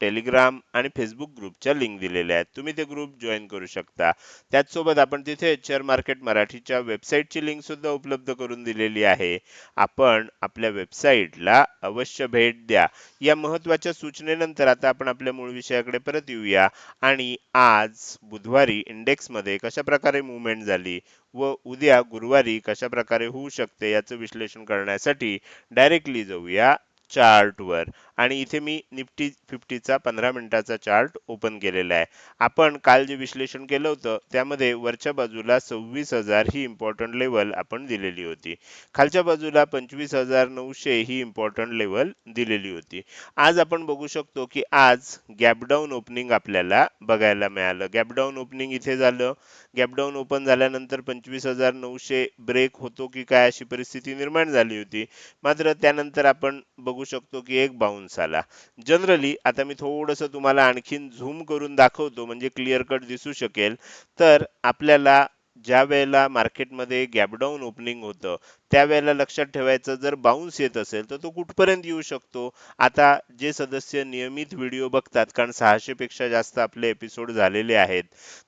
Telegram आणि Facebook ग्रुपच्या link दिलेल्या आहेत. तुम्ही ते ग्रुप जॉईन करू शकता. त्याचसोबत आपण तिथे शेअर मार्केट मराठीच्या वेबसाईटची लिंक सुद्धा उपलब्ध करून दिलेली आहे. आपण आपल्या वेबसाईटला अवश्य भेट द्या. या महत्त्वाच्या सूचनेनंतर आता आपण आपल्या मूळ विषयाकडे परत येऊया. आणि आज बुधवारी इंडेक्समध्ये कशा प्रकारे मुवमेंट झाली व उद्या गुरुवारी कशा प्रकारे होऊ शकते याचं विश्लेषण करण्यासाठी डायरेक्टली जाऊया चार्टवर आणि इथे मी निफ्टी फिफ्टीचा पंधरा मिनिटाचा चार्ट ओपन केलेला आहे. आपण काल जे विश्लेषण केलं होतं त्यामध्ये वरच्या बाजूला सव्वीस हजार ही इम्पॉर्टंट लेवल आपण दिलेली होती. खालच्या बाजूला पंचवीस हजार नऊशे ही इम्पॉर्टंट लेवल दिलेली होती. आज आपण बघू शकतो की आज गॅपडाऊन ओपनिंग आपल्याला बघायला मिळालं. गॅपडाऊन ओपनिंग इथे झालं. गॅपडाऊन ओपन झाल्यानंतर पंचवीस हजार नऊशे ब्रेक होतो की काय अशी परिस्थिती निर्माण झाली होती. मात्र त्यानंतर आपण बघू शकतो की एक बाउन्स माणसाला. जनरली आता मी थोडस तुम्हाला आणखीन झूम करून दाखवतो म्हणजे क्लिअर कट दिसू शकेल. तर आपल्याला ज्या वेळेला मार्केटमध्ये गॅपडाऊन ओपनिंग होतं त्यावेळेला लक्षात ठेवायचं जर बाउन्स येत असेल तर तो कुठपर्यंत येऊ शकतो? आता जे सदस्य नियमित व्हिडिओ बघतात कारण सहाशे पेक्षा जास्त आपले एपिसोड झालेले आहेत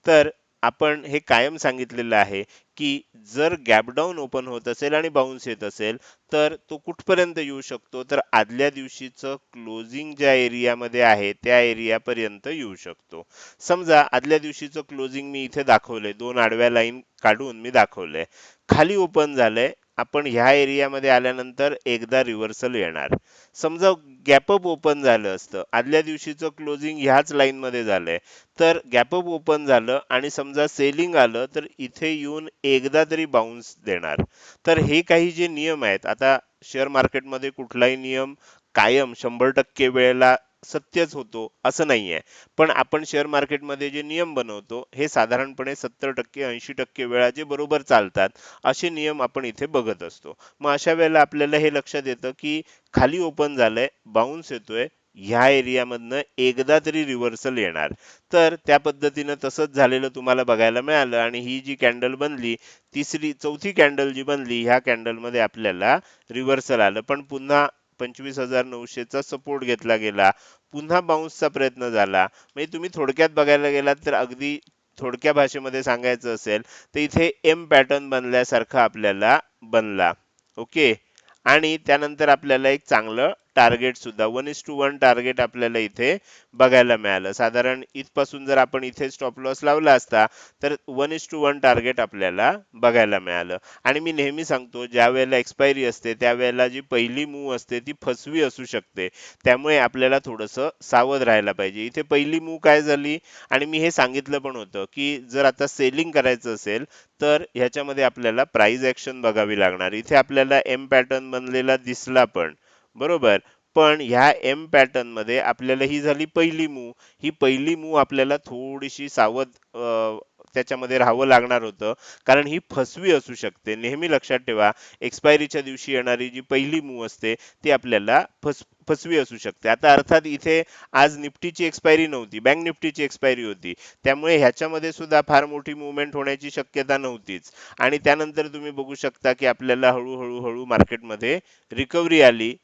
तर आपण हे कायम सांगितलेलं आहे की जर गॅपडाऊन ओपन होत असेल आणि बाउन्स येत असेल तर तो कुठपर्यंत येऊ शकतो? तर आदल्या दिवशीचं क्लोजिंग ज्या एरियामध्ये आहे त्या एरियापर्यंत येऊ शकतो. समजा आदल्या दिवशीचं क्लोजिंग मी इथे दाखवलंय. दोन आडव्या लाईन काढून मी दाखवले खाली ओपन झालंय आपण ह्या एरियामध्ये आल्यानंतर एकदा रिव्हर्सल येणार. समजा गॅपअप ओपन झालं असतं. आदल्या दिवशीचं क्लोजिंग ह्याच लाईन मध्ये झालंय. तर गॅपअप ओपन झालं आणि समजा सेलिंग आलं तर इथे येऊन एकदा तरी बाउन्स देणार. तर हे काही जे नियम आहेत आता शेअर मार्केटमध्ये कुठलाही नियम कायम शंभर टक्के वेळेला सत्यच होतो असं नाहीये. पण आपण शेअर मार्केटमध्ये जे नियम बनवतो हे साधारणपणे सत्तर टक्के ऐंशी टक्के वेळा जे बरोबर चालतात असे नियम आपण इथे बघत असतो. मग अशा वेळेला आपल्याला हे लक्षात येतं की खाली ओपन झालंय बाउन्स येतोय ह्या एरियामधनं एकदा तरी रिव्हर्सल येणार. तर त्या पद्धतीनं तसंच झालेलं तुम्हाला बघायला मिळालं आणि ही जी कॅन्डल बनली तिसरी चौथी कॅन्डल जी बनली ह्या कॅन्डलमध्ये आपल्याला रिव्हर्सल आलं. पण पुन्हा पंचवीस हजार नऊशेचा सपोर्ट घेतला गेला. पुन्हा बाउन्सचा प्रयत्न झाला. म्हणजे तुम्ही थोडक्यात बघायला गेलात तर अगदी थोडक्या भाषेमध्ये सांगायचं असेल तर इथे एम पॅटर्न बनल्यासारखा आपल्याला बनला. ओके आणि त्यानंतर आपल्याला एक चांगलं टार्गेट सुद्धा. One is two one target आपल्याला इथे बघायला मिळालं. साधारण इथपासून जर आपण इथे स्टॉप लॉस लावला असता तर one is two one target आपल्याला बघायला मिळालं. आणि मी नेहमी सांगतो ज्या वेळेला एक्सपायरी असते त्यावेळेला जी पहिली मूव असते ती फसवी असू शकते. त्यामुळे आपल्याला थोडंसं सावध राहायला पाहिजे. इथे पहिली मूव काय झाली? आणि मी हे सांगितलं पण होतं की जर आता सेलिंग करायचं असेल तर ह्याच्यामध्ये आपल्याला प्राइस ऍक्शन बघावी लागणार. इथे आपल्याला एम पॅटर्न बनलेला दिसला पण. बरोबर. पण ह्या एम पॅटर्नमध्ये आपल्याला ही झाली पहिली मूव ही पहिली मूव आपल्याला थोडीशी सावध त्याच्यामध्ये राहावं लागणार होतं. कारण ही फसवी असू शकते. नेहमी लक्षात ठेवा एक्सपायरीच्या दिवशी येणारी जी पहिली मूव असते ती आपल्याला फस फसवी असू शकते. आता अर्थात इथे आज निफ्टीची एक्सपायरी नव्हती. बँक निफ्टीची एक्सपायरी होती. त्यामुळे ह्याच्यामध्ये सुद्धा फार मोठी मुवमेंट होण्याची शक्यता नव्हतीच. आणि त्यानंतर तुम्ही बघू शकता की आपल्याला हळूहळू हळू मार्केटमध्ये रिकव्हरी आली.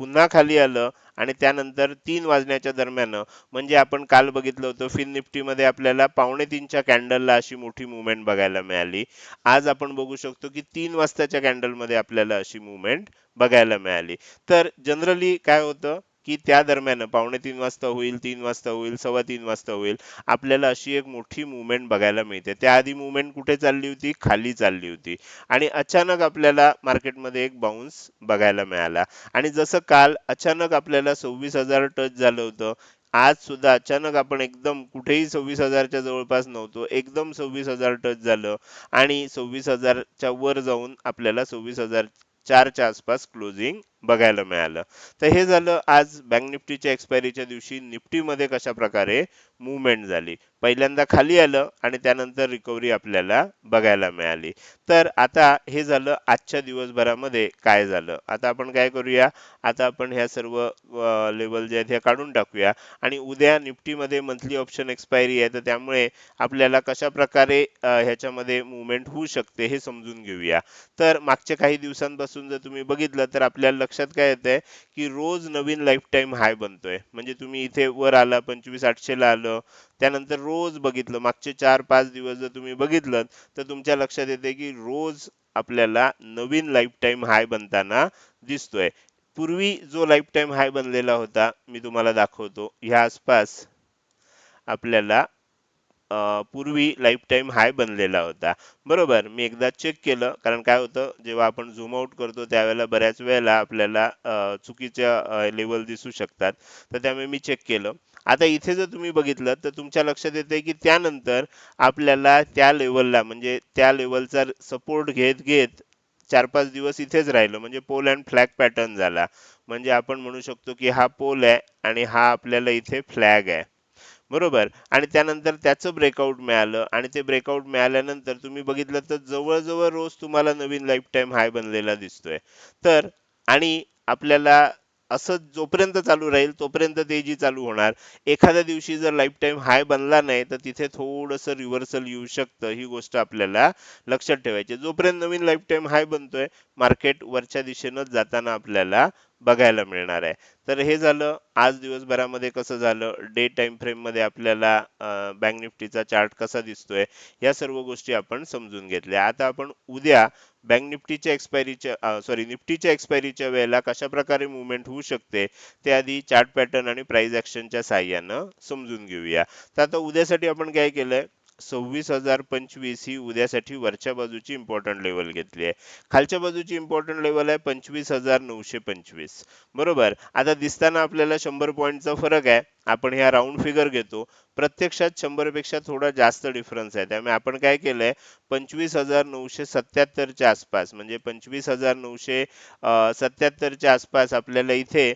पुन्हा खाली आलं आणि त्यानंतर तीन वाजण्याच्या दरम्यान म्हणजे आपण काल बघितलं होतं फिन निफ्टीमध्ये आपल्याला पावणे तीनच्या कॅन्डलला अशी मोठी मुवमेंट बघायला मिळाली. आज आपण बघू शकतो की तीन वाजताच्या कॅन्डलमध्ये आपल्याला अशी मुवमेंट बघायला मिळाली. तर जनरली काय होतं? की त्या दरम्यान पावणे तीन वाजता होईल तीन वाजता होईल सव्वा तीन वाजता होईल आपल्याला अशी एक मोठी मुवमेंट बघायला मिळते. त्याआधी मुवमेंट कुठे चालली होती? खाली चालली होती. आणि अचानक आपल्याला मार्केटमध्ये एक बाउन्स बघायला मिळाला. आणि जसं काल अचानक आपल्याला सव्वीस हजार टच झालं होतं आज सुद्धा अचानक आपण एकदम कुठेही सव्वीस हजारच्या जवळपास नव्हतो एकदम सव्वीस हजार टच झालं आणि सव्वीस हजारच्या वर जाऊन आपल्याला सव्वीस हजार चारच्या आसपास क्लोजिंग बघायला मिळालं. तर हे झालं आज बँक निफ्टीच्या एक्सपायरीच्या दिवशी निफ्टीमध्ये कशा प्रकारे मुवमेंट झाली. पहिल्यांदा खाली आलं आणि त्यानंतर रिकव्हरी आपल्याला बघायला मिळाली. तर आता हे झालं आजच्या दिवसभरामध्ये काय झालं? आता आपण काय करूया? आता आपण ह्या सर्व लेवल जे आहेत ह्या काढून टाकूया. आणि उद्या निफ्टीमध्ये मंथली ऑप्शन एक्सपायरी आहे तर त्यामुळे आपल्याला कशा प्रकारे ह्याच्यामध्ये मुवमेंट होऊ शकते हे समजून घेऊया. तर मागच्या काही दिवसांपासून जर तुम्ही बघितलं तर आपल्याला लक्षात काय येतंय की रोज नवीन लाईफ टाईम हाय बनतोय. म्हणजे तुम्ही इथे वर आला पंचवीस आठशेला आलं त्यानंतर रोज बघितलं मागचे चार पाच दिवस जर तुम्ही बघितलं तर तुमच्या लक्षात येते की रोज आपल्याला नवीन लाईफ टाईम हाय बनताना दिसतोय. पूर्वी जो लाईफ टाईम हाय बनलेला होता मी तुम्हाला दाखवतो. ह्या आसपास आपल्याला पूर्वी लाईफ टाईम हाय बनलेला होता. बरोबर? मी एकदा चेक केलं. कारण काय होतं? जेव्हा आपण झूम आउट करतो त्यावेळेला बऱ्याच वेळेला आपल्याला चुकीच्या लेवल दिसू शकतात. तर त्यामुळे मी चेक केलं. आता इथे जर तुम्ही बघितलं तर तुमच्या लक्षात येते की त्यानंतर आपल्याला त्या लेवलला म्हणजे त्या लेवलचा सपोर्ट घेत घेत चार पाच दिवस इथेच राहिलो. म्हणजे पोल अँड फ्लॅग पॅटर्न झाला. म्हणजे आपण म्हणू शकतो की हा पोल आहे आणि हा आपल्याला इथे फ्लॅग आहे. बरोबर. आणि त्यानंतर त्याचं ब्रेकआउट मिळालं आणि ते ब्रेकआउट मिळाल्यानंतर तुम्ही बघितलं तर जवळजवळ रोज तुम्हाला नवीन लाईफ टाईम हाय बनलेला दिसतोय. तर आणि आपल्याला असं जोपर्यंत चालू राहील तोपर्यंत तेजी चालू होणार एखाद्या दिवशी जर लाईफ टाईम हाय बनला नाही तर तिथे थोडंसं रिव्हर्सल येऊ शकतं ही गोष्ट आपल्याला लक्षात ठेवायची जोपर्यंत नवीन लाईफ टाईम हाय बनतोय मार्केट वरच्या दिशेनं जाताना आपल्याला बघायला मिळणार आहे. तर हे झालं. आज दिवसभरामध्ये कसं झालं? डे टाइम फ्रेममध्ये आपल्याला बँक निफ्टीचा चार्ट कसा दिसतोय? या सर्व गोष्टी आपण समजून घेतल्या. आता आपण उद्या बँक निफ्टीच्या एक्सपायरीच्या सॉरी निफ्टीच्या एक्सपायरीच्या वेळेला कशा प्रकारे मुवमेंट होऊ शकते ते आधी चार्ट पॅटर्न आणि प्राइस ऍक्शनच्या साह्यानं समजून घेऊया. तर आता उद्यासाठी आपण काय केलंय? सव्वीस हजार पंचवीस ही उद्यासाठी वरच्या बाजूची इम्पॉर्टंट लेवल घेतली आहे. खालच्या बाजूची इम्पॉर्टंट लेवल आहे पंचवीस हजार नऊशे पंचवीस. बरोबर? आता दिसताना आपल्याला शंभर पॉईंटचा फरक आहे. आपण ह्या राऊंड फिगर घेतो. प्रत्यक्षात शंभरपेक्षा थोडा जास्त डिफरन्स आहे. त्यामुळे आपण काय केलंय? पंचवीस हजार नऊशे सत्याहत्तरच्या आसपास म्हणजे पंचवीस हजार नऊशे सत्याहत्तरच्या आसपास आपल्याला इथे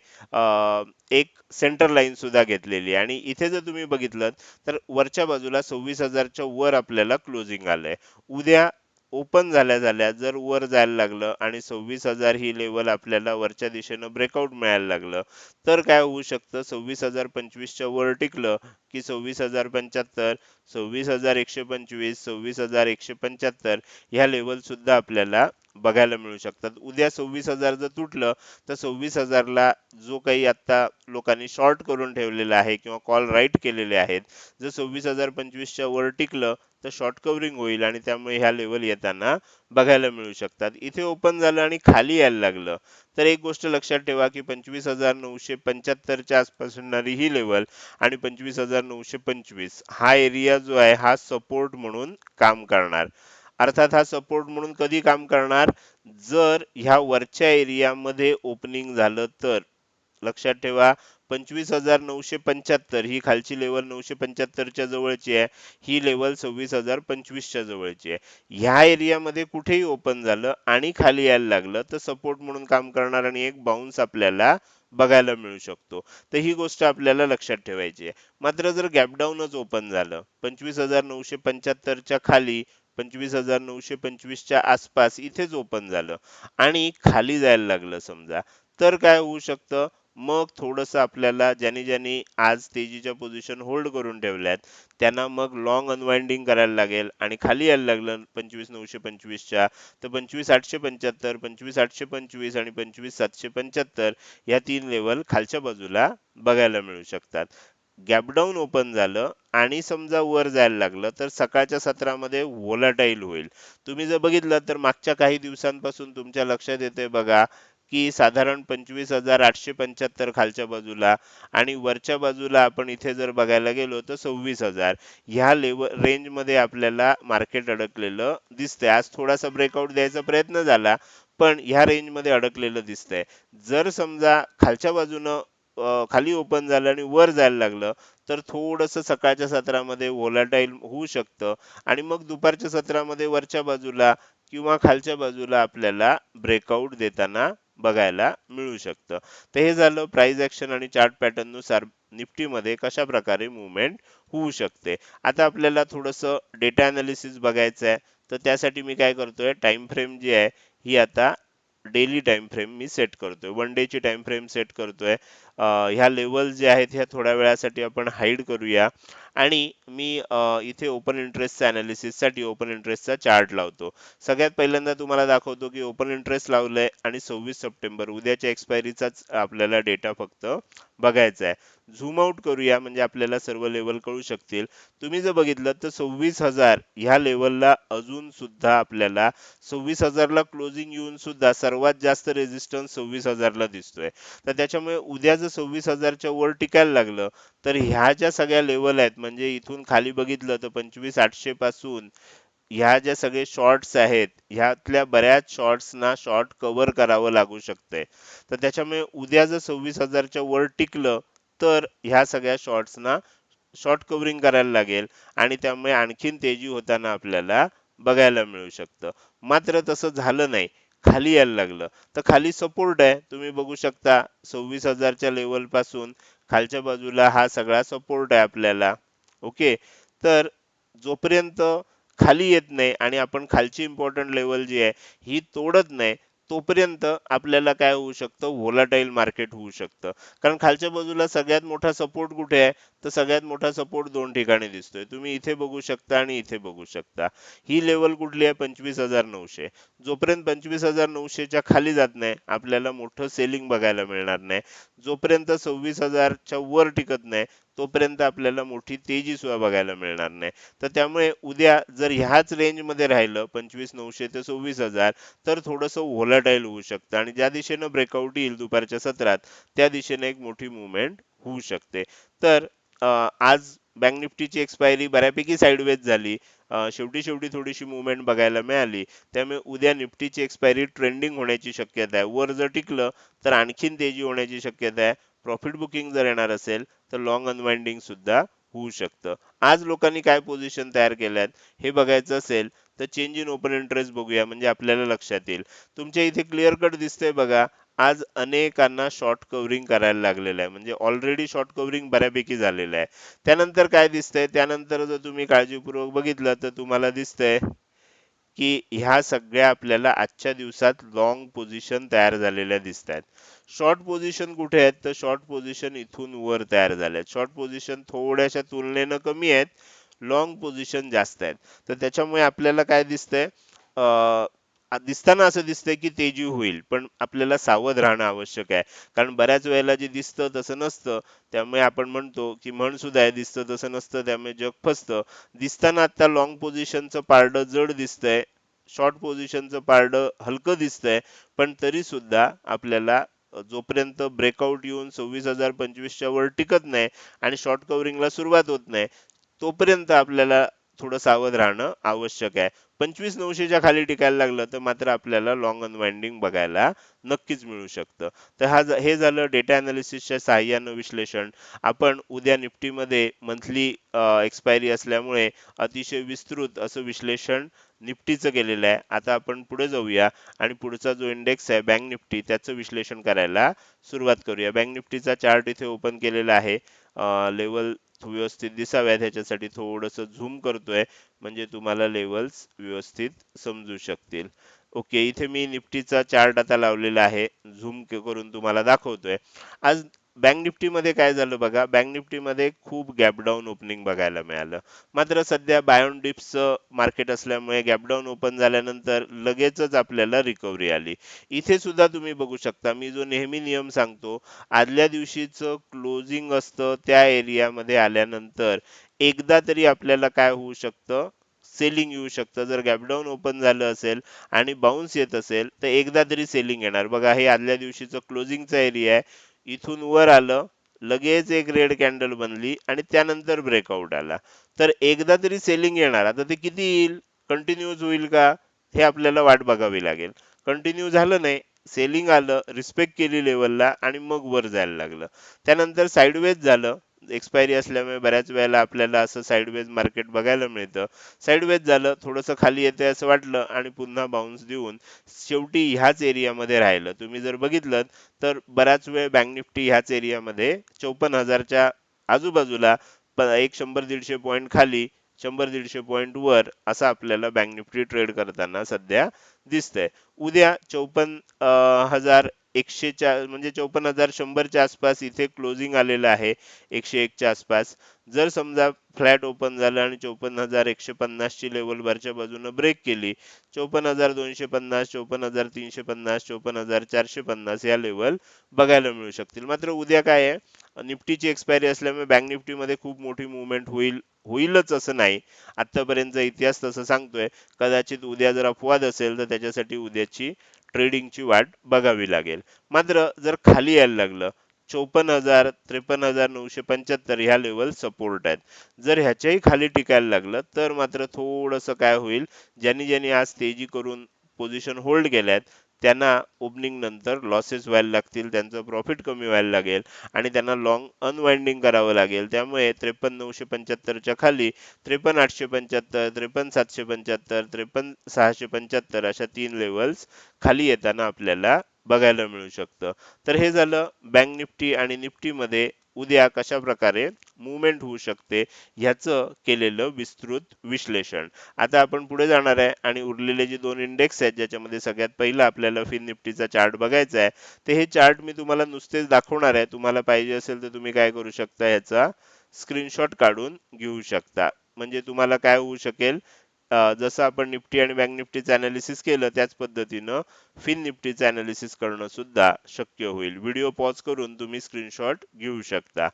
एक सेंटर लाईन सुद्धा घेतलेली आहे. आणि इथे जर तुम्ही बघितलं तर वरच्या बाजूला सव्वीस हजारच्या वर आपल्याला क्लोजिंग आलंय. उद्या ओपन झाल्या झाल्या जर वर जायला लागलं आणि सव्वीस हजार ही लेवल आपल्याला वरच्या दिशेनं ब्रेकआउट मिळायला लागलं तर काय होऊ शकतं? सव्वीस हजार पंचवीसच्या वर टिकलं की सव्वीस हजार पंच्याहत्तर सव्वीस हजार एकशे पंचवीस सव्वीस हजार एकशे पंच्याहत्तर ह्या लेवल सुद्धा आपल्याला बघायला मिळू शकतात. उद्या सव्वीस हजार जर तुटलं तर सव्वीस हजारला जो काही आता लोकांनी शॉर्ट करून ठेवलेला आहे किंवा कॉल राईट केलेले आहेत जर सव्वीस हजार पंचवीसच्या वर टिकलं तर शॉर्ट कव्हरिंग होईल आणि त्यामुळे ह्या लेवल येताना बघायला मिळू शकतात. इथे ओपन झालं आणि खाली यायला लागलं. तर एक गोष्ट लक्षात ठेवा की पंचवीस हजार नऊशे पंच्याहत्तरच्या आसपास असणारी ही लेवल आणि पंचवीस हजार नऊशे पंचवीस हा एरिया जो आहे हा सपोर्ट म्हणून काम करणार. अर्थात हा सपोर्ट म्हणून कधी काम करणार? जर ह्या वरच्या एरियामध्ये ओपनिंग झालं तर. लक्षात ठेवा पंचवीस हजार नऊशे पंच्याहत्तर ही खालची लेवल नऊशे पंच्याहत्तरच्या जवळची आहे. ही लेवल सव्वीस हजार पंचवीसच्या जवळची आहे. ह्या एरियामध्ये कुठेही ओपन झालं आणि खाली यायला लागलं तर सपोर्ट म्हणून काम करणार आणि एक बाउन्स आपल्याला बघायला मिळू शकतो. तर ही गोष्ट आपल्याला लक्षात ठेवायची आहे. मात्र जर गॅपडाऊनच ओपन झालं पंचवीस हजार नऊशे पंच्याहत्तरच्या खाली पंचवीस हजार नऊशे पंचवीसच्या आसपास इथेच ओपन झालं. आणि खाली जायला लागलं समजा. तर काय होऊ शकतं? मग थोडंसं आपल्याला ज्यांनी ज्यांनी आज तेजीच्या पोझिशन होल्ड करून ठेवल्यात त्यांना मग लॉंग अनवाइंडिंग करायला लागेल आणि खाली यायला लागलं पंचवीस नऊशे पंचवीसच्या. तर पंचवीस आठशे पंच्याहत्तर पंचवीस आठशे पंचवीस आणि पंचवीस सातशे पंच्याहत्तर या तीन लेवल खालच्या बाजूला बघायला मिळू शकतात. गॅपडाऊन ओपन झालं आणि समजा वर जायला लागलं तर सकाळच्या सत्रामध्ये व्होलाटाईल होईल. तुम्ही जर बघितलं तर मागच्या काही दिवसांपासून तुमच्या लक्षात येते बघा की साधारण पंचवीस हजार आठशे पंच्याहत्तर खालच्या बाजूला आणि वरच्या बाजूला आपण इथे जर बघायला गेलो तर सव्वीस हजार. ह्या लेवल रेंजमध्ये आपल्याला मार्केट अडकलेलं दिसतंय. आज थोडासा ब्रेकआउट द्यायचा प्रयत्न झाला पण ह्या रेंजमध्ये अडकलेलं दिसतंय. जर समजा खालच्या बाजूनं खाली ओपन झालं आणि वर जायला लागलं तर थोडस सकाळच्या सत्रामध्ये व्होलाटाईल होऊ शकतं. आणि मग दुपारच्या सत्रामध्ये वरच्या बाजूला किंवा खालच्या बाजूला आपल्याला ब्रेकआउट देताना बघायला मिळू शकतं. तर हे झालं प्राइस ऍक्शन आणि चार्ट पॅटर्ननुसार निफ्टीमध्ये कशा प्रकारे मुवमेंट होऊ शकते. आता आपल्याला थोडंसं डेटा अनालिसिस बघायचं आहे तर त्यासाठी मी काय करतोय टाइम फ्रेम जी आहे ही आता डेली टाइम फ्रेम मी सेट करतोय. वन डेची टाइम फ्रेम सेट करतोय. ह्या लेवल जे आहेत ह्या थोड्या वेळासाठी आपण हाईड करूया. आणि मी इथे ओपन इंटरेस्टच्या अनालिसिससाठी ओपन इंटरेस्टचा चार्ट लावतो. सगळ्यात पहिल्यांदा तुम्हाला दाखवतो की ओपन इंटरेस्ट लावलंय आणि सव्वीस सप्टेंबर उद्याच्या एक्सपायरीचाच आपल्याला डेटा फक्त बघायचा आहे. झूम आउट करूया म्हणजे आपल्याला सर्व लेवल कळू शकतील. तुम्ही जर बघितलं तर सव्वीस हजार ह्या लेवलला अजून सुद्धा आपल्याला सव्वीस हजारला क्लोजिंग येऊन सुद्धा सर्वात जास्त रेजिस्टन्स सव्वीस हजारला दिसतोय. तर त्याच्यामुळे उद्या जर सव्वीस हजारच्या वर टिकायला लागलं तर ह्या ज्या सगळ्या लेवल आहेत म्हणजे इथून खाली बघितलं तर पंचवीस आठशे पासून ह्या ज्या सगळे शॉर्ट्स आहेत ह्यातल्या बऱ्याच शॉर्ट्सना शॉर्ट कव्हर करावं लागू शकते तर त्याच्यामुळे उद्या जर सव्वीस हजारच्या वर टिकलं तर ह्या सगळ्या शॉर्ट्सना शॉर्ट कव्हरिंग करायला लागेल आणि त्यामुळे आणखीन तेजी होताना आपल्याला बघायला मिळू शकतं. मात्र तसं झालं नाही. खाली यायला लागलं. तर खाली सपोर्ट आहे. तुम्ही बघू शकता सव्वीस हजारच्या लेवलपासून खालच्या बाजूला हा सगळा सपोर्ट आहे आपल्याला. ओके तर जोपर्यंत खाली येत नाही आणि आपण खालची इम्पॉर्टंट लेवल जी आहे ही तोडत नाही तोपर्यंत आपल्याला काय होऊ शकतं? व्होलाटाईल मार्केट होऊ शकतं. कारण खालच्या बाजूला सगळ्यात मोठा सपोर्ट कुठे आहे? तर सगळ्यात मोठा सपोर्ट दोन ठिकाणी दिसतोय. तुम्ही इथे बघू शकता आणि इथे बघू शकता. ही लेवल कुठली आहे? पंचवीस हजार नऊशे. जोपर्यंत पंचवीस हजार नऊशेच्या खाली जात नाही आपल्याला मोठं सेलिंग बघायला मिळणार नाही. जोपर्यंत सव्वीस हजारच्या वर टिकत नाही तोपर्यंत आपल्याला मोठी तेजी सुद्धा बघायला मिळणार नाही. तर त्यामुळे उद्या जर ह्याच रेंजमध्ये राहिलं पंचवीस नऊशे ते सव्वीस हजार तर थोडंसं व्होलाटाईल होऊ शकतं. आणि ज्या दिशेनं ब्रेकआउट येईल दुपारच्या सत्रात त्या दिशेने एक मोठी मुवमेंट होऊ शकते. तर आज बँक निफ्टीची एक्सपायरी बऱ्यापैकी साईडवेज झाली. शेवटी शेवटी थोडीशी मुवमेंट बघायला मिळाली. त्यामुळे उद्या निफ्टीची एक्सपायरी ट्रेंडिंग होण्याची शक्यता आहे. वर जर टिकलं तर आणखीन तेजी होण्याची शक्यता आहे. प्रॉफिट बुकिंग जर येणार असेल तर लॉंग अनवाइंडिंग सुद्धा होऊ शकतं. आज लोकांनी काय पोझिशन तयार केल्यात हे बघायचं असेल तर चेंज इन ओपन इंटरेस्ट बघूया म्हणजे आपल्याला लक्षात येईल. तुमच्या इथे क्लिअर कट दिसतंय बघा आज अनेकांना शॉर्ट कव्हरिंग करायला लागलेलं आहे. म्हणजे ऑलरेडी शॉर्ट कव्हरिंग बऱ्यापैकी झालेलं आहे. त्यानंतर काय दिसतंय? त्यानंतर जर तुम्ही काळजीपूर्वक बघितलं तर तुम्हाला दिसतंय की ह्या सगळ्या आपल्याला आजच्या दिवसात लॉंग पोझिशन तयार झालेल्या दिसत आहेत शॉर्ट पोझिशन कुठे आहेत? तर शॉर्ट पोझिशन इथून वर तयार झाल्या आहेत शॉर्ट पोझिशन थोड्याशा तुलनेनं कमी आहेत. लॉंग पोझिशन जास्त आहेत. तर त्याच्यामुळे आपल्याला काय दिसतंय? अं, दिसताना असं दिसतंय की तेजी होईल पण आपल्याला सावध राहणं आवश्यक आहे. कारण बऱ्याच वेळेला जे दिसतं तसं नसतं त्यामुळे आपण म्हणतो की म्हण सुद्धा आहे दिसतं तसं नसतं त्यामुळे जग फसतं. दिसताना आता लॉंग पोझिशनचं पारडं जड दिसतंय शॉर्ट पोझिशनचं पारडं हलकं दिसतंय पण तरी सुद्धा आपल्याला जोपर्यंत ब्रेकआउट येऊन सव्वीस हजार पंचवीसच्या वर टिकत नाही आणि शॉर्ट कव्हरिंगला सुरुवात होत नाही तोपर्यंत आपल्याला थोडं सावध राहणं आवश्यक आहे. पंचवीस नऊशेच्या खाली टिकायला लागलं तर मात्र आपल्याला लॉंग अनवाइंडिंग बघायला नक्कीच मिळू शकतं. तर हा हे झालं डेटा अनालिसिसच्या सहाय्यानं विश्लेषण. आपण उद्या निफ्टीमध्ये मंथली एक्सपायरी असल्यामुळे अतिशय विस्तृत असं विश्लेषण निफ्टीचं केलेलं आहे. आता आपण पुढे जाऊया आणि पुढचा जो इंडेक्स आहे बँक निफ्टी त्याचं विश्लेषण करायला सुरुवात करूया. बँक निफ्टीचा चार्ट इथे ओपन केलेला आहे. लेवल व्यवस्थित दिसाव्या ह्याच्यासाठी थोडंसं झूम करतोय. म्हणजे तुम्हाला लेवल्स व्यवस्थित समजू शकतील. ओके इथे मी निफ्टीचा चार्ट आता लावलेला आहे. झूम करून तुम्हाला दाखवतोय. आज बँक निफ्टीमध्ये काय झालं बघा? बँक निफ्टीमध्ये खूप गॅपडाऊन ओपनिंग बघायला मिळालं. मात्र सध्या बायोन डिप्सचं मार्केट असल्यामुळे गॅपडाऊन ओपन झाल्यानंतर लगेचच आपल्याला रिकव्हरी आली. इथे सुद्धा तुम्ही बघू शकता मी जो नेहमी नियम सांगतो आदल्या दिवशीचं क्लोजिंग असतं त्या एरियामध्ये आल्यानंतर एकदा तरी आपल्याला काय होऊ शकतं? सेलिंग येऊ शकतं. जर गॅपडाऊन ओपन झालं असेल आणि बाउन्स येत असेल तर एकदा तरी सेलिंग येणार. बघा हे आदल्या दिवशीचं क्लोजिंगचा एरिया आहे. इथून वर आलं लगेच एक रेड कॅन्डल बनली आणि त्यानंतर ब्रेकआउट आला. तर एकदा तरी सेलिंग येणार. आता ते किती येईल? कंटिन्यूज होईल का? हे आपल्याला वाट बघावी लागेल. कंटिन्यू झालं नाही. सेलिंग आलं रिस्पेक्ट केली लेवलला आणि मग वर जायला लागलं. त्यानंतर साईडवेज झालं. एक्सपायरी असल्यामुळे बऱ्याच वेळेला आपल्याला असं साईडवेज मार्केट बघायला मिळतं. साईडवेज झालं थोडंसं खाली येते असं वाटलं आणि पुन्हा बाउन्स देऊन शेवटी ह्याच एरियामध्ये राहिलं. तुम्ही जर बघितलं तर बराच वेळ बँक निफ्टी ह्याच एरियामध्ये चौपन्न हजारच्या आजूबाजूला एक शंभर दीडशे पॉईंट खाली शंभर दीडशे पॉईंट वर असं आपल्याला बँक निफ्टी ट्रेड करताना सध्या दिसतंय. उद्या चौपन्न हजार एकशे चार म्हणजे चौपन्न हजार शंभरच्या आसपास इथे क्लोजिंग आलेलं आहे एकशे एकच्या आसपास. जर समजा फ्लॅट ओपन झालं आणि चौपन्न हजार एकशे पन्नासची लेवल वरच्या बाजूनं ब्रेक केली चौपन्न हजार दोनशे पन्नास चौपन्न हजार तीनशे पन्नास चौपन्न हजार चारशे पन्नास या लेवल बघायला मिळू शकतील. मात्र उद्या काय आहे? निफ्टीची एक्सपायरी असल्यामुळे बँक निफ्टीमध्ये खूप मोठी मुवमेंट होईल होईलच असं नाही. आतापर्यंतचा इतिहास तसं सांगतोय. कदाचित उद्या जर अपवाद असेल तर त्याच्यासाठी उद्याची ट्रेडिंगची वाट बघावी लागेल. मात्र जर खाली यायला लागलं चौपन्न हजार त्रेपन्न हजार नऊशे पंच्याहत्तर ह्या लेवल सपोर्ट आहेत. जर ह्याच्याही खाली टिकायला लागलं तर मात्र थोडंसं काय होईल ज्यांनी ज्यांनी आज तेजी करून पोझिशन होल्ड केल्यात त्यांना ओपनिंग नंतर लॉसेस व्हायला लागतील त्यांचं प्रॉफिट कमी व्हायला लागेल आणि त्यांना लॉंग अनवाइंडिंग करावं लागेल. त्यामुळे त्रेपन्न नऊशे पंच्याहत्तरच्या खाली त्रेपन्न आठशे पंच्याहत्तर त्रेपन्न सातशे पंच्याहत्तर त्रेपन्न सहाशे पंच्याहत्तर अशा तीन लेवल्स खाली येताना आपल्याला बघायला मिळू शकतं. तर हे झालं बँक निफ्टी आणि निफ्टीमध्ये उद्या कशा प्रकारे मुवमेंट होऊ शकते ह्याचं केलेलं विस्तृत विश्लेषण. आता आपण पुढे जाणार आहे आणि उरलेले जे दोन इंडेक्स आहेत ज्याच्यामध्ये सगळ्यात पहिलं आपल्याला फिन निफ्टीचा चार्ट बघायचा आहे ते हे चार्ट मी तुम्हाला नुसतेच दाखवणार आहे. तुम्हाला पाहिजे असेल तर तुम्ही काय करू शकता ह्याचा स्क्रीनशॉट काढून घेऊ शकता. म्हणजे तुम्हाला काय होऊ शकेल जसं आपण निफ्टी आणि बँक निफ्टीचं अनालिसिस केलं त्याच पद्धतीनं फिन निफ्टीचं अनालिसिस करणं सुद्धा शक्य होईल. व्हिडिओ पॉज करून तुम्ही स्क्रीनशॉट घेऊ शकता.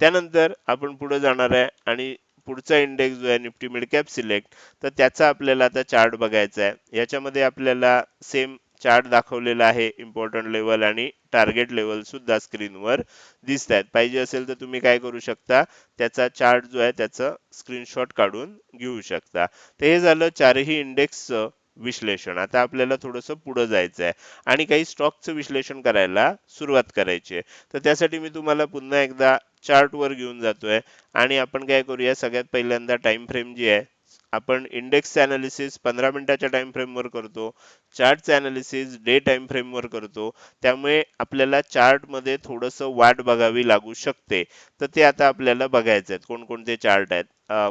त्यानंतर आपण पुढे जाणार आहे आणि पुढचा इंडेक्स जो आहे निफ्टी मिड कॅप सिलेक्ट तर त्याचा आपल्याला आता चार्ट बघायचा आहे. याच्यामध्ये आपल्याला सेम चार्ट दाखवलेला आहे इम्पॉर्टंट लेवल आणि टार्गेट लेवल सुद्धा स्क्रीनवर दिसत आहेत पाहिजे असेल तर तुम्ही काय करू शकता त्याचा चार्ट जो आहे त्याचं स्क्रीनशॉट काढून घेऊ शकता. तर हे झालं चारही इंडेक्सचं विश्लेषण. आता आपल्याला थोडंसं पुढं जायचं आहे आणि काही स्टॉकचं विश्लेषण करायला सुरुवात करायची आहे. तर त्यासाठी मी तुम्हाला पुन्हा एकदा चार्टवर घेऊन जातोय. आणि आपण काय करूया सगळ्यात पहिल्यांदा टाइम फ्रेम जी आहे आपण इंडेक्सचे अनालिसिस पंधरा मिनिटाच्या टाइम फ्रेमवर करतो चार्टचे अनालिसिस डे टाइम फ्रेमवर करतो त्यामुळे आपल्याला चार्टमध्ये थोडंसं वाट बघावी लागू शकते. तर ते आता आपल्याला बघायचं आहेत कोणकोणते चार्ट आहेत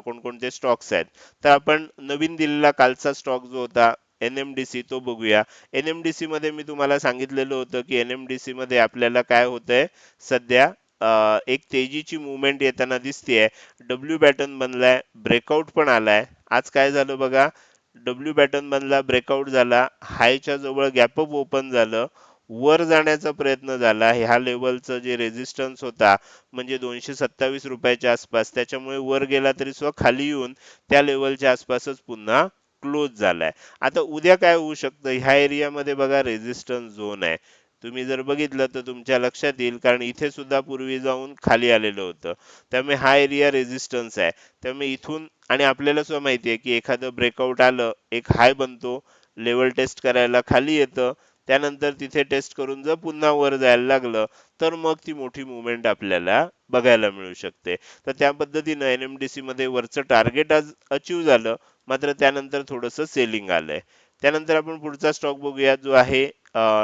कोणकोणते स्टॉक्स आहेत. तर आपण नवीन दिलेला कालचा स्टॉक जो होता एन एम डी सी तो बघूया. एन एम डी सी मध्ये मी तुम्हाला सांगितलेलं होतं की एन एम डी सी मध्ये आपल्याला काय होतंय सध्या एक तेजीची मुवमेंट येताना दिसतेय. डब्ल्यू बॅटन बनलाय ब्रेकआउट पण आलाय. आज काय झालं बघा? डब्ल्यू पॅटर्न बनला ब्रेकआउट झाला. हायच्या जवळ गॅपअप ओपन झालं. वर जाण्याचा प्रयत्न झाला. ह्या लेवलचं जे रेझिस्टन्स होता म्हणजे दोनशे सत्तावीस रुपयाच्या आसपास त्याच्यामुळे वर गेला तरी सुद्धा खाली येऊन त्या लेवलच्या आसपासच पुन्हा क्लोज झालाय. आता उद्या काय होऊ शकतं? ह्या एरियामध्ये बघा रेझिस्टन्स झोन आहे. तुम्ही जर बघितलं तर तुमच्या लक्षात येईल कारण इथे सुद्धा पूर्वी जाऊन खाली आलेलं होतं. त्यामुळे हा एरिया रेझिस्टन्स आहे. त्यामुळे इथून आणि आपल्याला सुद्धा माहिती आहे की एखादं ब्रेकआउट आलं एक हाय बनतो लेवल टेस्ट करायला खाली येतं त्यानंतर तिथे टेस्ट करून जर पुन्हा वर जायला लागलं तर मग ती मोठी मुवमेंट आपल्याला बघायला मिळू शकते. तर त्या पद्धतीनं सी मध्ये वरचं टार्गेट आज अचीव झालं मात्र त्यानंतर थोडंसं सेलिंग आलंय. त्यानंतर आपण पुढचा स्टॉक बघूया जो आहे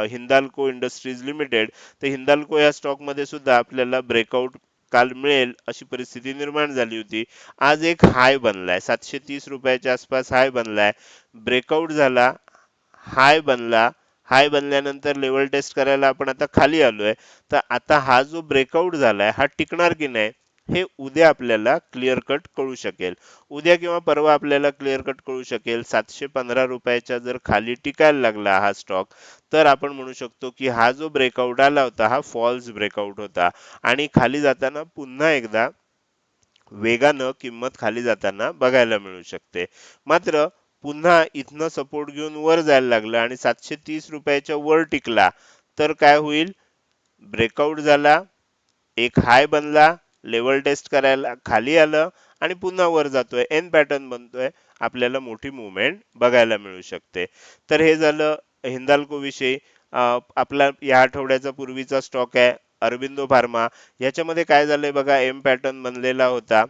हिंदाल्को इंडस्ट्रीज लिमिटेड. तर हिंदाल्को या स्टॉकमध्ये सुद्धा आपल्याला ब्रेकआउट काल मिळेल अशी परिस्थिती निर्माण झाली होती. आज एक हाय बनलाय सातशे तीस रुपयाच्या आसपास हाय बनलाय. ब्रेकआउट झाला हाय बनला. हाय बनल्यानंतर लेवल टेस्ट करायला आपण आता खाली आलोय. तर आता हा जो ब्रेकआउट झालाय हा टिकणार की नाही? हे उद्या आपल्याला क्लिअर कट कळू शकेल. उद्या किंवा परवा आपल्याला क्लिअर कट कळू शकेल. सातशे पंधरा रुपयाच्या जर खाली टिकायला लागला हा स्टॉक तर आपण म्हणू शकतो की हा जो ब्रेकआउट आला होता हा फॉल्स ब्रेकआउट होता. आणि खाली जाताना पुन्हा एकदा वेगानं किंमत खाली जाताना बघायला मिळू शकते. मात्र पुन्हा इथनं सपोर्ट घेऊन वर जायला लागलं आणि सातशे तीस रुपयाच्या वर टिकला तर काय होईल? ब्रेकआउट झाला एक हाय बनला लेवल टेस्ट करायला खाली आलं आणि पुन्हा वर जातोय. एन पॅटर्न बनतोय. आपल्याला मोठी मुवमेंट बघायला मिळू शकते. तर हे झालं हिंदाल्को विषयी आपला या आठवड्याचा पूर्वीचा स्टॉक आहे. अरबिंदो फार्मा. याच्यामध्ये काय झालंय बघा एम पॅटर्न बनलेला होता.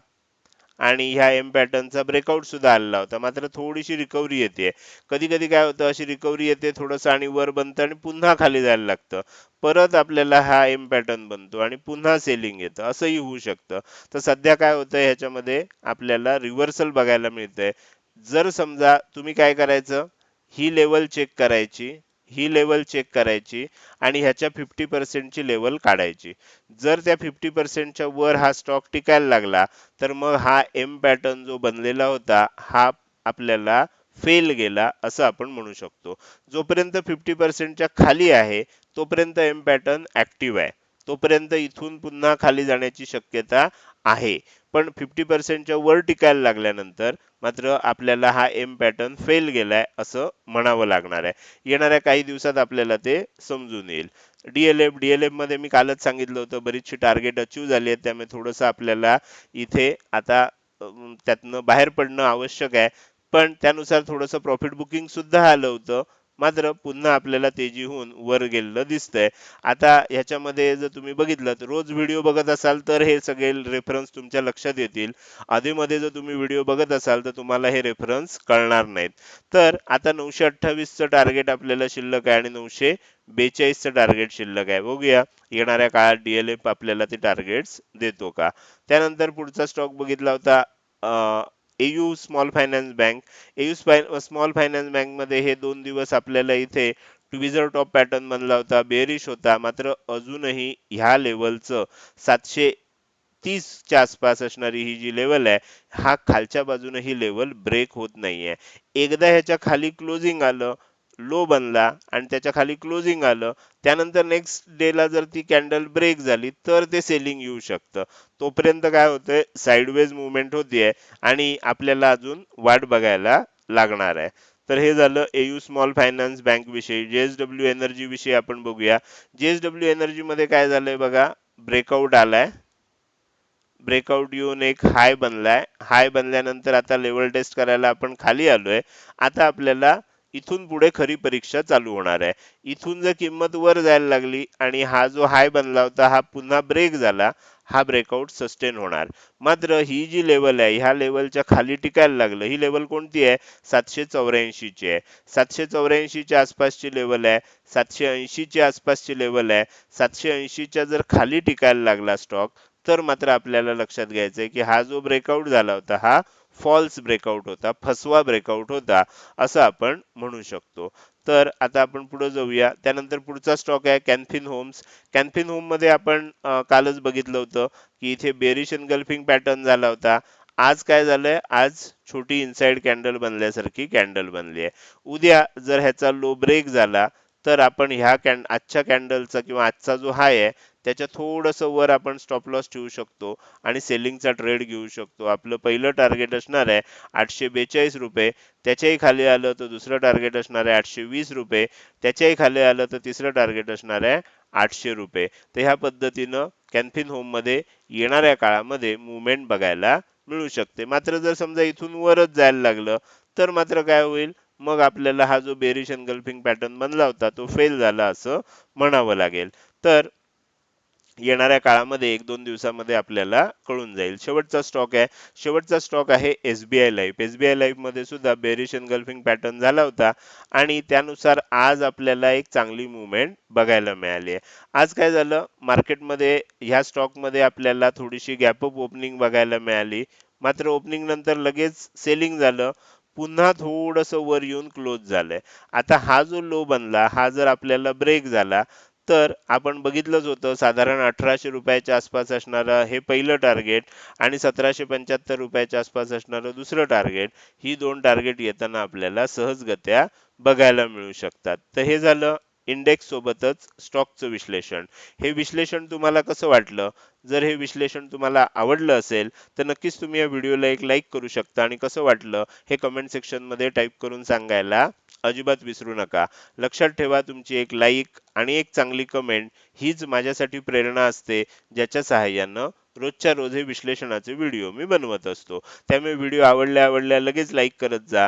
आणि ह्या एम पॅटर्नचा ब्रेकआउट सुद्धा आलेला होता. मात्र थोडीशी रिकव्हरी येते. कधी कधी काय होतं अशी रिकव्हरी येते थोडंसं आणि वर बनतं आणि पुन्हा खाली जायला लागतं. परत आपल्याला हा एम पॅटर्न बनतो आणि पुन्हा सेलिंग येतं. असंही होऊ शकतं. तर सध्या काय होतं ह्याच्यामध्ये आपल्याला रिव्हर्सल बघायला मिळतंय. जर समजा तुम्ही काय करायचं ही लेवल चेक करायची ही लेवल चेक करायची आणि ह्याच्या फिफ्टी पर्सेंटची लेवल काढायची. जर त्या फिफ्टी पर्सेंटच्या वर हा स्टॉक टिकायला लागला तर मग हा एम पॅटर्न जो बनलेला होता हा आपल्याला फेल गेला असं आपण म्हणू शकतो. जोपर्यंत फिफ्टी पर्सेंटच्या खाली आहे तोपर्यंत एम पॅटर्न ऍक्टिव्ह आहे. तोपर्यंत इथून पुन्हा खाली जाण्याची शक्यता आहे. पण फिफ्टी पर्सेंटच्या वर टिकायला लागल्यानंतर मात्र आपल्याला हा एम पॅटर्न फेल गेलाय असं म्हणावं लागणार आहे. येणाऱ्या काही दिवसात आपल्याला ते समजून येईल. डीएलएफ डीएलएफमध्ये मी कालच सांगितलं होतं बरीचशी टार्गेट अचीव झाली आहेत त्यामुळे थोडंसं आपल्याला इथे आता त्यातनं बाहेर पडणं आवश्यक आहे. पण त्यानुसार थोडंसं प्रॉफिट बुकिंग सुद्धा आलं होतं. मात्र पुन्हा आपल्याला तेजीहून वर गेलेलं दिसतंय. आता ह्याच्यामध्ये जर तुम्ही बघितलं तर रोज व्हिडिओ बघत असाल तर हे सगळे रेफरन्स तुमच्या लक्षात येतील. आधीमध्ये जर तुम्ही व्हिडिओ बघत असाल तर तुम्हाला हे रेफरन्स कळणार नाहीत. तर आता नऊशे अठ्ठावीसचं टार्गेट आपल्याला शिल्लक आहे आणि नऊशे बेचाळीसचं टार्गेट शिल्लक आहे. बघूया येणाऱ्या काळात डीएलएफ आपल्याला ते टार्गेट्स देतो का? त्यानंतर पुढचा स्टॉक बघितला होता AU small finance bank AU small finance बँकमध्ये हे दोन दिवस आपल्याला इथे ट्विझर टॉप पॅटर्न बनला होता बेरिश होता मात्र अजूनही ह्या लेवलचं सातशे तीसच्या आसपास असणारी ही जी लेवल आहे हा खालच्या बाजूने ही लेवल ब्रेक होत नाहीये. एकदा ह्याच्या खाली क्लोजिंग आलं लो बनला आणि त्याच्याखाली क्लोजिंग आलं त्यानंतर नेक्स्ट डेला जर ती कॅन्डल ब्रेक झाली तर ते सेलिंग येऊ शकतं. तोपर्यंत काय होतंय? साईडवेज मुवमेंट होतीये आणि आपल्याला अजून वाट बघायला लागणार आहे. तर हे झालं एयू स्मॉल फायनान्स बँक विषयी. जेएसडब्ल्यू एनर्जी विषयी आपण बघूया. जेएसडब्ल्यू एनर्जी मध्ये काय झालंय बघा? ब्रेकआउट आलाय. ब्रेकआउट येऊन एक हाय बनलाय. हाय बनल्यानंतर आता लेवल टेस्ट करायला आपण खाली आलोय. आता आपल्याला इथून पुढे खरी परीक्षा चालू होणार आहे. इथून जर किंमत वर जायला लागली आणि हा जो हाय बनला होता हा पुन्हा ब्रेक झाला हा ब्रेकआउट सस्टेन होणार. मात्र ही जी लेवल आहे ह्या लेवलच्या खाली टिकायला लागलं ही लेवल कोणती आहे? सातशे चौऱ्याऐंशीची आहे. सातशे चौऱ्याऐंशीच्या आसपासची लेवल आहे. सातशे ऐंशीच्या आसपासची लेवल आहे. सातशे ऐंशीच्या जर खाली टिकायला लागला स्टॉक तर मात्र आपल्याला लक्षात घ्यायचं आहे की हा जो ब्रेकआउट झाला होता हा फॉल्स ब्रेकआउट होता फसवा ब्रेकआउट होता असं आपण म्हणू शकतो. तर आता आपण पुढे जाऊया. त्यानंतर पुढचा स्टॉक आहे कॅन्फिन होम्स कॅन्फिन होममध्ये आपण कालच बघितलं होतं की इथे बेरिश एनगल्फिंग पॅटर्न झाला होता. आज काय झालंय? आज छोटी इनसाइड कॅन्डल बनल्यासारखी कॅन्डल बनली आहे. उद्या जर ह्याचा लो ब्रेक झाला तर आपण ह्या कॅन आजच्या कॅन्डलचा किंवा आजचा जो हाय आहे त्याच्या थोडंसं वर आपण स्टॉप लॉस ठेवू शकतो आणि सेलिंगचा ट्रेड घेऊ शकतो. आपलं पहिलं टार्गेट असणार आहे आठशे बेचाळीस रुपये. त्याच्याही खाली आलं तर दुसरं टार्गेट असणार आहे आठशे वीस रुपये. त्याच्याही खाली आलं तर तिसरं टार्गेट असणार आहे आठशे रुपये. तर ह्या पद्धतीनं कॅन्फिन होममध्ये येणाऱ्या काळामध्ये मुवमेंट बघायला मिळू शकते. मात्र जर समजा इथून वरच जायला लागलं तर मात्र काय होईल? मग आपल्याला हा जो बेरिश एनगल्फिंग पॅटर्न बनला होता तो फेल झाला असं म्हणावं लागेल. तर येणाऱ्या काळामध्ये एक दोन दिवसामध्ये आपल्याला कळून जाईल. शेवटचा स्टॉक आहे. शेवटचा स्टॉक आहे एसबीआय लाईफ एसबीआय लाईफमध्ये सुद्धा बेरिश एनगल्फिंग पॅटर्न झाला होता. आणि त्यानुसार आज आपल्याला एक चांगली मुवमेंट बघायला मिळाली आहे. आज काय झालं? मार्केटमध्ये ह्या स्टॉकमध्ये आपल्याला थोडीशी गॅप अप ओपनिंग बघायला मिळाली. मात्र ओपनिंग नंतर लगेच सेलिंग झालं. पुन्हा थोडंसं वर येऊन क्लोज झालंय. आता हा जो लो बनला हा जर आपल्याला ब्रेक झाला तर आपण बघितलंच होतं साधारण अठराशे रुपयाच्या आसपास असणारं हे पहिलं टार्गेट आणि सतराशे पंच्याहत्तर रुपयाच्या आसपास असणारं दुसरं टार्गेट ही दोन टार्गेट येताना आपल्याला सहजगत्या बघायला मिळू शकतात. तर हे झालं इंडेक्स सोबतच स्टॉकचं विश्लेषण. हे विश्लेषण तुम्हाला कसं वाटलं? जर हे विश्लेषण तुम्हाला आवडलं असेल तर नक्कीच तुम्ही या व्हिडिओला एक लाईक करू शकता. आणि कसं वाटलं? हे कमेंट सेक्शनमध्ये टाईप करून सांगायला अजिबात विसरू नका. लक्षात ठेवा तुमची एक लाईक आणि एक चांगली कमेंट हीच माझ्यासाठी प्रेरणा असते ज्याच्या सहाय्यानं रोजच्या रोज हे विश्लेषणाचे व्हिडिओ मी बनवत असतो. त्यामुळे व्हिडिओ आवडल्या आवडल्या लगेच लाईक करत जा.